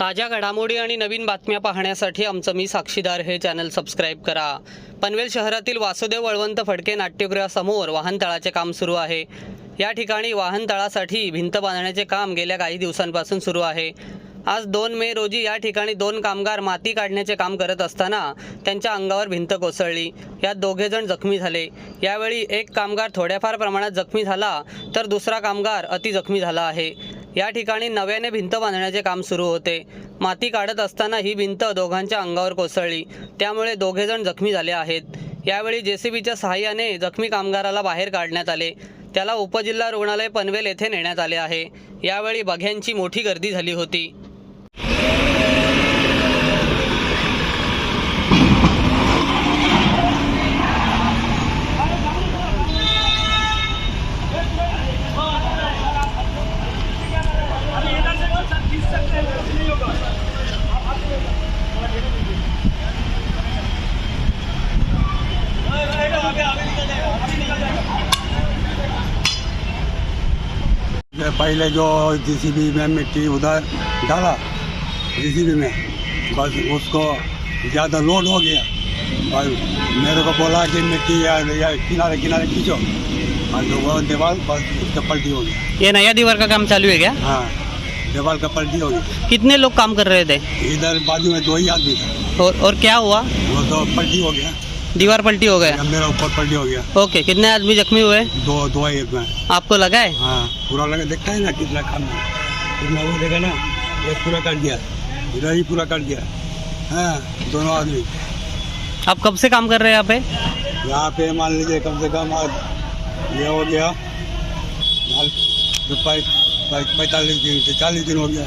ताज्या घडामोडी आणि नवीन बातम्या पाहण्यासाठी आमचं मी साक्षीदार हे चॅनल सबस्क्राईब करा. पनवेल शहरातील वासुदेव वळवंत फडके नाट्यगृहासमोर वाहनतळाचे काम सुरू आहे. या ठिकाणी वाहनतळासाठी भिंत बांधण्याचे काम गेल्या काही दिवसांपासून सुरू आहे. आज दोन मे रोजी या ठिकाणी दोन कामगार माती काढण्याचे काम करत असताना त्यांच्या अंगावर भिंत कोसळली. यात दोघे जण जखमी झाले. यावेळी एक कामगार थोड्याफार प्रमाणात जखमी झाला तर दुसरा कामगार अति जखमी झाला आहे. या ठिकाणी नव्याने भिंत बांधण्याचे काम सुरू होते. माती काढत असताना ही भिंत दोघांच्या अंगावर कोसळली. त्यामुळे दोघेजण जखमी झाले आहेत. यावेळी जेसीबीच्या सहाय्याने जखमी कामगाराला बाहेर काढण्यात आले. त्याला उपजिल्हा रुग्णालय पनवेल येथे नेण्यात आले आहे. यावेळी बघ्यांची मोठी गर्दी झाली होती. पहले जो जीसीबी में मिट्टी उधर डाला जीसीबी में बस उसको ज़्यादा लोड हो गया। और मेरे को बोला कि मिट्टी या, या किनारे किनारे खींचो। और तो वो दीवार बस उसका पलटी हो गया। ये नया दीवार का काम चालू है क्या? हाँ दीवार का पलटी हो गया। कितने लोग काम कर रहे थे? इधर बाजू में दो ही आदमी था। और, और क्या हुआ? वो तो पलटी हो गया। दीवार पलटी हो गया? मेरा ऊपर पलटी हो गया। ओके कितने आदमी जख्मी हुए? दो दो एक में। आपको लगा है? हाँ पूरा लगा देखता है ना कितना काम है। कितना वो देखा ना ये पूरा कर दिया। इधर ही पूरा कर दिया। हाँ दोनों आदमी। आप कब से काम कर रहे हैं यहाँ पे? यहाँ पे मान लीजिए कम से कम आज ये हो गया पैंतालीस दिन से चालीस दिन हो गया।